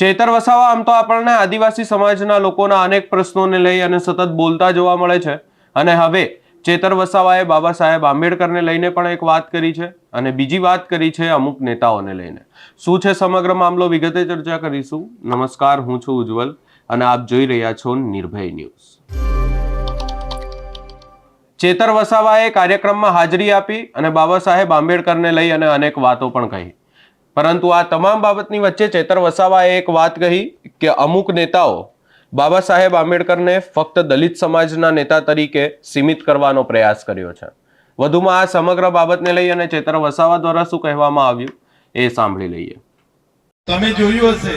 ચેતર વસાવા આમ તો આપણને આદિવાસી સમાજના લોકોના અનેક પ્રશ્નોને લઈ અને સતત બોલતા જોવા મળે છે. અને હવે ચેતર વસાવાએ બાબા સાહેબ આંબેડકરને લઈને પણ એક વાત કરી છે અને બીજી વાત કરી છે અમુક નેતાઓને લઈને. શું છે સમગ્ર મામલો? વિગતે ચર્ચા કરીશું. નમસ્કાર, હું છું ઉજ્જવલ અને આપ જોઈ રહ્યા છો નિર્ભય ન્યૂઝ. ચેતર વસાવાએ કાર્યક્રમમાં હાજરી આપી અને બાબા સાહેબ આંબેડકરને લઈ અને અનેક વાતો પણ કહી. પરંતુ આ તમામ બાબતની વચ્ચે ચેતર વસાવાએ એક વાત કહી કે અમુક નેતાઓ બાબા સાહેબ આંબેડકરને ફક્ત દલિત સમાજના નેતા તરીકે સીમિત કરવાનો પ્રયાસ કર્યો છે. વધુમાં આ સમગ્ર બાબતને લઈ અને ચેતર વસાવા દ્વારા શું કહેવામાં આવ્યું એ સાંભળી લઈએ. તમે જોયું હશે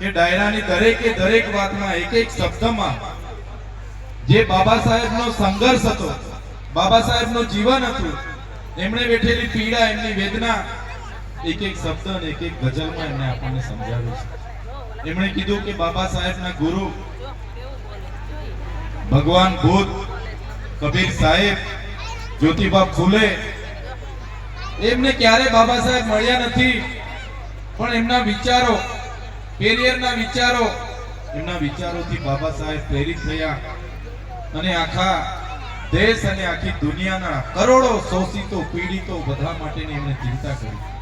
કે ડાયરાની દરેકે દરેક વાતમાં એક એક શબ્દમાં જે બાબા સાહેબનો સંઘર્ષ હતો, બાબા સાહેબનું જીવન હતું, એમણે બેઠેલી પીડા, એમની વેદના એક એક શબ્દ અને એક એક ગઝલમાં એમણે આપણને સમજાવ્યું છે. એમણે કીધું કે બાબા સાહેબના ગુરુ, ભગવાન બુદ્ધ, કબીર સાહેબ જ્યોતિબા ફૂલે. એમને ક્યારે બાબા સાહેબ મળ્યા નથી? પણ એમના વિચારો પેરિયરના વિચારો, એમના વિચારોથી બાબા સાહેબ પ્રેરિત થયા. અને આખા દેશ અને આખી દુનિયાના કરોડો શોષિતો, પીડિતો બધા માટેની એમણે ચિંતા કરી.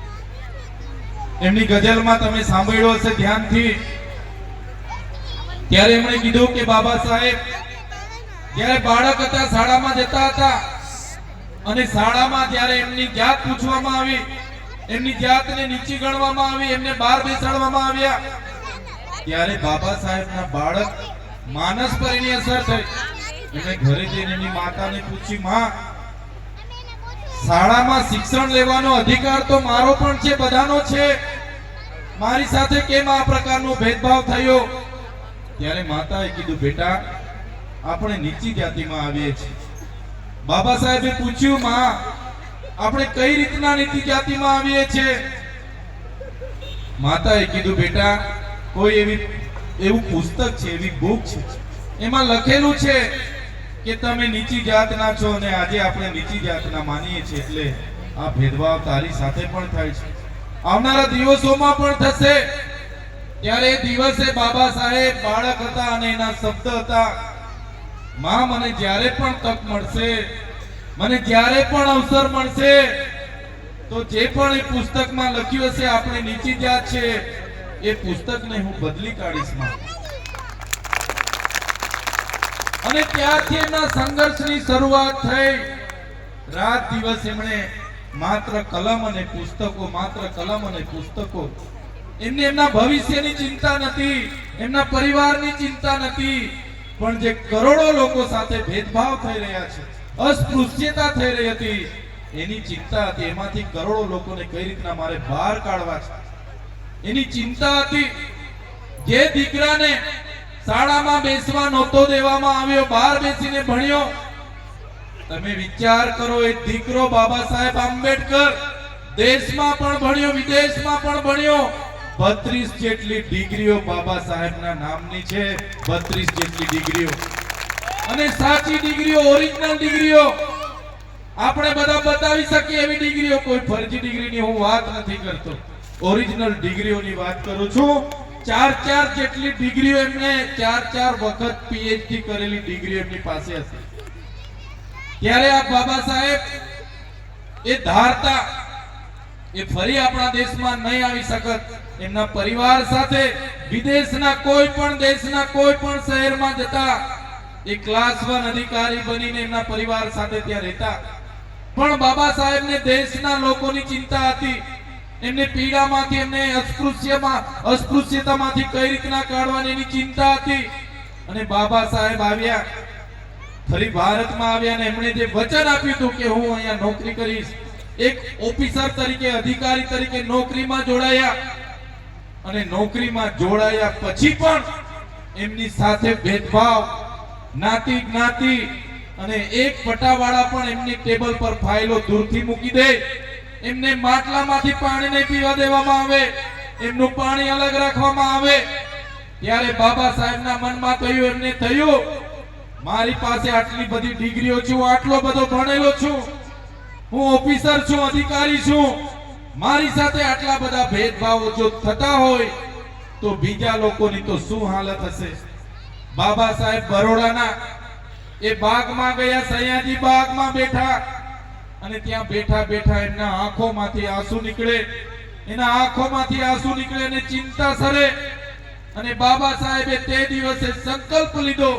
એમની ગઝલમાં તમે સાંભળ્યો હશે ધ્યાનથી. ત્યારે એમણે કીધું કે બાબા સાહેબ, જ્યારે બાળક હતા, શાળામાં જતા હતા, અને શાળામાં જ્યારે એમની જાત પૂછવામાં આવી, એમની જાતને નીચી ગણવામાં આવી, એમને બહાર બેસાડવામાં આવ્યા, ત્યારે બાબા સાહેબના બાળક માનસ પર એની અસર થઈ. એમણે ઘરે જઈને એની માતાને પૂછી, માં શાળામાં શિક્ષણ લેવાનો અધિકાર તો મારો પણ છે, બધાનો છે. મારી સાથે કેમ આ પ્રકારનો ભેદભાવ થયો? ત્યારે માતાએ કીધું, બેટા, આપણે નીચી જાતિમાં આવીએ છીએ. બાબા સાહેબે પૂછ્યું, માં, આપણે કઈ રીતના નીતિ જાતિમાં આવીએ છીએ? માતાએ કીધું, બેટા, કોઈ એવી, એવું પુસ્તક છે, એવી બુક છે, એમાં લખેલું છે કે તમે નીચી જાતના છો અને આજે આપણે નીચી જાતના માનીએ છીએ એટલે આ ભેદભાવ તારી સાથે પણ થાય છે. આવનારા દિવસોમાં પણ થશે. ત્યારે દિવસે બાબા સાહેબ બાળક હતા અને એના શબ્દ હતા, માં, મને જ્યારે પણ તક મળશે, મને જ્યારે પણ અવસર મળશે, તો જે પણ એ પુસ્તકમાં લખ્યું હશે, આપણે નીચી જાત છે, એ પુસ્તકને હું બદલી કાઢીશ, માં. અને ત્યારથી એમના સંઘર્ષની શરૂઆત થઈ. રાત દિવસ એમણે માત્ર કલમ અને પુસ્તકો, માત્ર કલમ અને પુસ્તકો. એમને એમના ભવિષ્યની ચિંતા નથી, એમના પરિવારની ચિંતા નથી, પણ જે કરોડો લોકો સાથે ભેદભાવ થઈ રહ્યા છે, અસ્પૃશ્યતા થઈ રહી હતી, એની ચિંતા હતી. એમાંથી કરોડો લોકોને કઈ રીતના મારે બહાર કાઢવા છે? એની ચિંતા હતી, જે દીકરાને શાળામાં બેસવા નહોતો દેવામાં આવ્યો, બહાર બેસીને ભણ્યો. તમે વિચાર કરો એ દીકરો બાબા સાહેબ આંબેડકર દેશમાં પણ ભણ્યો, વિદેશમાં પણ ભણ્યો. બત્રીસ જેટલી ડિગ્રીઓ બાબા સાહેબના નામની છે, બત્રીસ જેટલી ડિગ્રીઓ. અને સાચી ડિગ્રીઓ, ઓરિજિનલ ડિગ્રીઓ. આપણે બધા બતાવી શકીએ એવી ડિગ્રીઓ. કોઈ ફરજી ડિગ્રીની હું વાત નથી કરતો. ઓરિજિનલ ડિગ્રીઓની વાત કરું છું. ચાર ચાર જેટલી ડિગ્રીઓ એમને ચાર ચાર વખત પીએચડી કરેલી ડિગ્રી એમની પાસે હશે. ત્યારે આ બાબા સાહેબ એ ધારતા એ ફરી આપણા દેશમાં નહીં આવી શકત. એમના પરિવાર સાથે વિદેશના કોઈ પણ દેશના કોઈ પણ શહેરમાં જતા એ ક્લાસ વન અધિકારી બનીને એમના પરિવાર સાથે ત્યાં રહેતા. પણ બાબા સાહેબને દેશના લોકોની ચિંતા હતી. એમને પીડામાંથી, એમને અસ્પૃશ્યમાં, અસ્પૃશ્યતામાંથી કઈ રીતના કાઢવાની એની ચિંતા હતી? અને બાબા સાહેબ આવ્યા. ફરી ભારતમાં આવ્યા અને એમણે જે વચન આપ્યું હતું કે હું અહીંયા નોકરી કરીશ, એક ઓફિસર તરીકે, અધિકારી તરીકે નોકરીમાં જોડાયા. અને નોકરીમાં જોડાયા પછી પણ એમની સાથે ભેદભાવ, જ્ઞાતિ જ્ઞાતિ અને એક પટાવાળા પણ એમની ટેબલ પર ફાઇલો દૂરથી મૂકી દે. એમને માટલામાંથી પાણી નહીં પીવા દેવામાં આવે, એમનું પાણી અલગ રાખવામાં આવે. ત્યારે બાબા સાહેબના મનમાં થયું, એમને થયું, મારી પાસે આટલી બધી ડિગ્રીઓ છે, આટલો બધો ભણેલો છું. હું ઓફિસર છું, અધિકારી છું. મારી સાથે આટલા બધા ભેદભાવો જો થતા હોય, તો બીજા લોકોની તો શું હાલત હશે? બાબા સાહેબ બરોડાના, એ બાગમાં ગયા, સયાજી બાગમાં બેઠા. અને ત્યાં બેઠા બેઠા એમના આંખોમાંથી આંસુ નીકળે. એના આંખોમાંથી આંસુ નીકળે અને ચિંતા સરે. અને બાબા સાહેબે તે દિવસે સંકલ્પ લીધો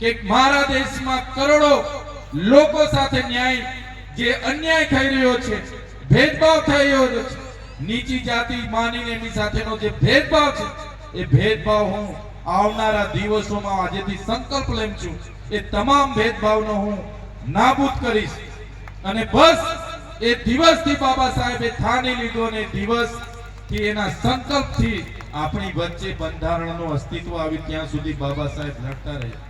કે મારા દેશમાં કરોડો લોકો સાથે ન્યાય, જે અન્યાય થઈ રહ્યો છે, ભેદભાવ થઈ રહ્યો છે, નીચી જાતિ માનીને એની સાથેનો જે ભેદભાવ છે, એ ભેદભાવ હું આવનારા દિવસોમાં આજેથી સંકલ્પ લઉં છું. એ તમામ ભેદભાવનો હું નાબૂદ કરીશ. અને બસ એ દિવસથી બાબા સાહેબે થાની લીધો અને દિવસથી એના સંકલ્પથી આપણી વચ્ચે બંધારણનું અસ્તિત્વ આવી ત્યાં સુધી બાબા સાહેબ લડતા રહ્યા.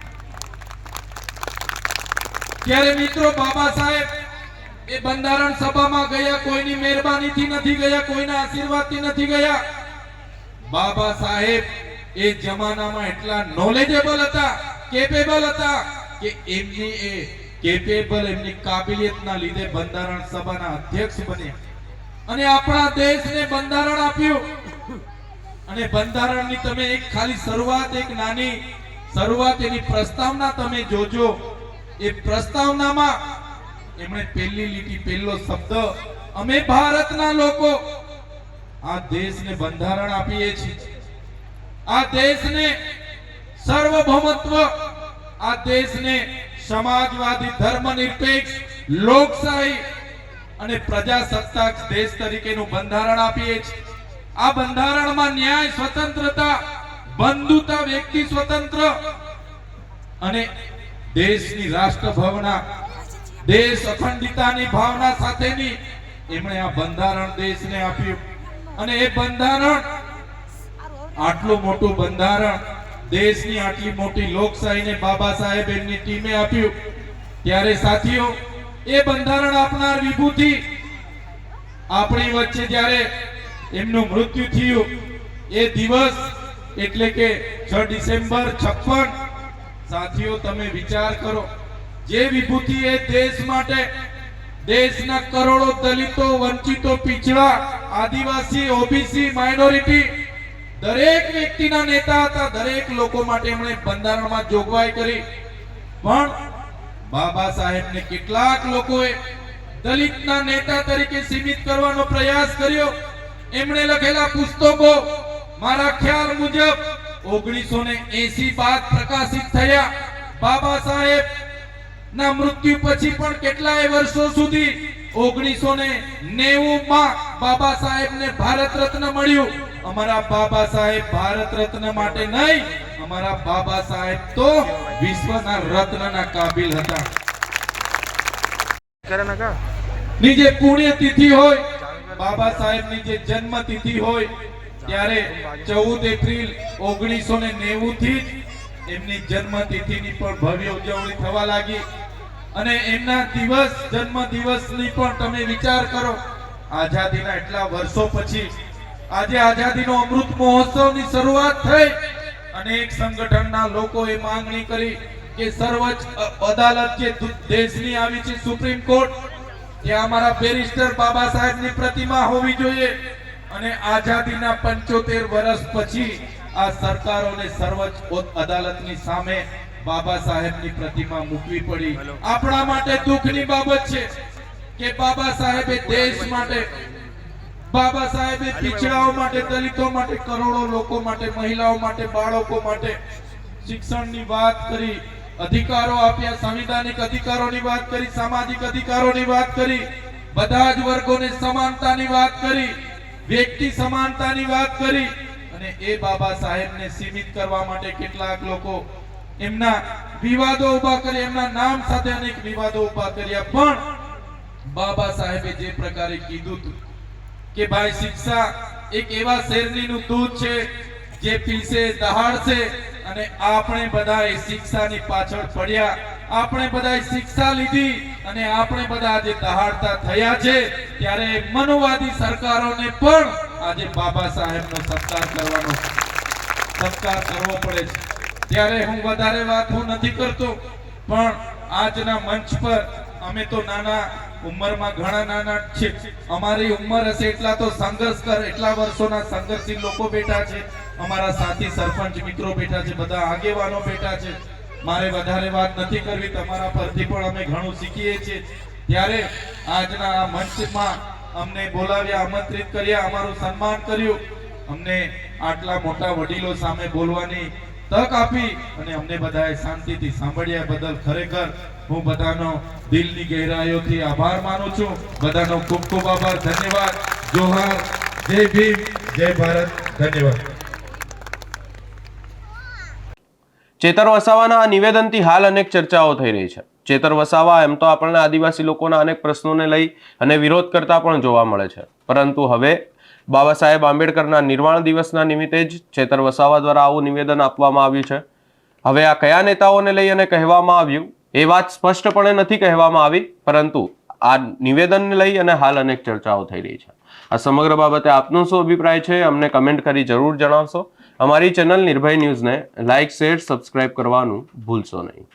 ત્યારે મિત્રો બાબા સાહેબ, એ બંધારણ સભામાં ગયા, કોઈની મહેરબાનીથી નથી ગયા, કોઈના આશીર્વાદથી નથી ગયા. બાબા સાહેબ એ જમાનામાં એટલા નોલેજેબલ હતા કેપેબલ હતા કે એમની એ કેપેબલ એમની કાબિલિયતના લીધે બંધારણ સભાના અધ્યક્ષ બન્યા. અને આપણા દેશને બંધારણ આપ્યું. અને બંધારણની તમે એક ખાલી શરૂઆત, એક નાની શરૂઆત, એની પ્રસ્તાવના તમે જોજો. એ પ્રસ્તાવનામાં એમણે પહેલી લીટી, પહેલો શબ્દ, અમે ભારતના લોકો આ દેશને બંધારણ આપીએ છીએ. આ દેશને સર્વભૌમત્વ, આ દેશને સમાજવાદી ધર્મનિરપેક્ષ, લોકશાહી અને પ્રજાસત્તાક દેશ તરીકેનું બંધારણ આપીએ છીએ. આ બંધારણમાં ન્યાય, સ્વતંત્રતા, બંધુતા, વ્યક્તિ સ્વતંત્ર અને દેશની રાષ્ટ્ર ભાવના દેશ અખંડિતાની ભાવના સાથેની એમણે આ બંધારણ દેશને આપ્યું. અને એ બંધારણ આટલું મોટું બંધારણ દેશની આટલી મોટી લોકશાહીને બાબા સાહેબ એમની ટીમે આપ્યું. ત્યારે સાથીઓ, એ બંધારણ આપનાર વિભૂતિ આપણી વચ્ચે જ્યારે એમનું મૃત્યુ થયું, એ દિવસ એટલે કે છ ડિસેમ્બર 56 સાથીઓ, તમે વિચાર કરો, જે વિભૂતિ એ દેશ માટે, દેશના કરોડો દલિતો, વંચિતો પીછડા આદિવાસી, ઓબીસી, માઇનોરિટી દરેક વ્યક્તિના નેતા હતા, દરેક લોકો માટે એમણે બંધારણમાં જોગવાઈ કરી. પણ બાબા સાહેબને કેટલાક લોકોએ દલિતના નેતા તરીકે સીમિત કરવાનો પ્રયાસ કર્યો. એમણે લખેલા પુસ્તકો મારા ખ્યાલ મુજબ ઓગણીસો ને એસી બાદ પ્રકાશિત થયા. બાબા સાહેબ ના મૃત્યુ પછી પણ કેટલાય વર્ષો સુધી ઓગણીસો ને નેવું માં બાબા સાહેબને ભારત રત્ન મળ્યું. અમારા બાબા સાહેબ ભારત રત્ન માટે નહીં, અમારા બાબા સાહેબ તો વિશ્વના રત્નના કાબિલ હતા. ની જે પુણ્ય હોય, બાબા સાહેબની જે જન્મ હોય, ત્યારે ચૌદ એપ્રિલ ઓગણીસો ને નેવું થી એમની જન્મ તિથિની પણ ભવ્ય ઉજવણી થવા લાગી. અને એમના દિવસ, જન્મ દિવસની પણ તમે વિચાર કરો, આઝાદીના એટલા વર્ષો પછી આજે આઝાદીનો અમૃત મહોત્સવની શરૂઆત થઈ અનેક સંગઠનના લોકોએ માંગણી કરી કે સર્વોચ્ચ અદાલત જે દેશની આવી છે સુપ્રીમ કોર્ટ ત્યાં અમારા બેરિસ્ટર બાબા સાહેબની પ્રતિમા હોવી જોઈએ અને આઝાદીના 75 વર્ષ પછી આ સરકારોને સર્વોચ્ચ અદાલતની સામે બાબા સાહેબની પ્રતિમા મૂકવી પડી. આપણા માટે દુઃખની બાબત છે કે બાબા સાહેબે દેશ માટે બાબા સાહેબે પીછડાઓ માટે દલિતો માટે કરોડો લોકો માટે મહિલાઓ માટે બાળકો માટે શિક્ષણની વાત કરી અધિકારો આપ્યા સંવિધાનિક અધિકારોની વાત કરી સામાજિક અધિકારોની વાત કરી બધા જ વર્ગોને સમાનતાની વાત કરી વ્યક્તિ સમાનતાની વાત કરી અને એ બાબા સાહેબને સીમિત કરવા માટે કેટલાક લોકો એમના વિવાદો ઊભા કરી એમના નામ સાથે અનેક વિવાદો ઊભા કર્યા. પણ બાબા સાહેબે જે પ્રકારે કીધું હતું કે ભાઈ શિક્ષા એક એવા શેરડીનું દૂધ છે જે પીસે, દહાડશે અને આપણે બધાએ શિક્ષાની પાછળ પડ્યા. આપણે બધાએ શિક્ષા લીધી અને આપણે બધા આજે દહાડતા થયા છે. ત્યારે મનુવાદી સરકારોને પણ આજે બાબા સાહેબનો સત્કાર કરવાનો સત્કાર કરવો પડે છે. ત્યારે હું વધારે વાત નથી કરતો, પણ આજના મંચ પર અમે તો નાના ઉંમરમાં ઘણા નાના છે. અમારી ઉંમર હશે એટલા તો સંઘર્ષ કર, એટલા વર્ષોના સંઘર્ષી લોકો બેઠા છે. અમારા સાથી, સરપંચ, મિત્રો બેઠા છે, બધા આગેવાનો બેઠા છે. મારે વધારે વાત નથી કરવી, તમારા પરથી પણ અમે ઘણું શીખીએ છીએ. ત્યારે આજના આ મંચમાં અમને બોલાવ્યા, આમંત્રિત કર્યા, અમારું સન્માન કર્યું. અમને આટલા મોટા વડીલો સામે બોલવાની તક આપી અને અમને બધાએ શાંતિથી સાંભળ્યા બદલ ખરેખર હું બધાનો દિલની ગહેરાઈઓથી આભાર માનું છું. બધાનો ખૂબ ખૂબ આભાર. ધન્યવાદ. જોહાર. જય ભીમ. જય ભારત. ધન્યવાદ. ચેતર વસાવાના આ નિવેદનથી હાલ અનેક ચર્ચાઓ થઈ રહી છે. ચેતર વસાવા એમ તો આપણને આદિવાસી લોકોના અનેક પ્રશ્નોને લઈ અને વિરોધ કરતા પણ જોવા મળે છે. પરંતુ હવે બાબા સાહેબ આંબેડકરના નિર્વાણ દિવસના નિમિત્તે જ ચેતર વસાવા દ્વારા આવું નિવેદન આપવામાં આવ્યું છે. હવે આ કયા નેતાઓને લઈ અને કહેવામાં આવ્યું? એ વાત સ્પષ્ટપણે નથી કહેવામાં આવી, પરંતુ આ નિવેદનને લઈ અને હાલ અનેક ચર્ચાઓ થઈ રહી છે. આ સમગ્ર બાબતે આપનો શું અભિપ્રાય છે, અમને કમેન્ટ કરી જરૂર જણાવશો. અમારી ચેનલ નિર્ભય ન્યૂઝને લાઇક, શેર, સબસ્ક્રાઇબ કરવાનું ભૂલશો નહીં.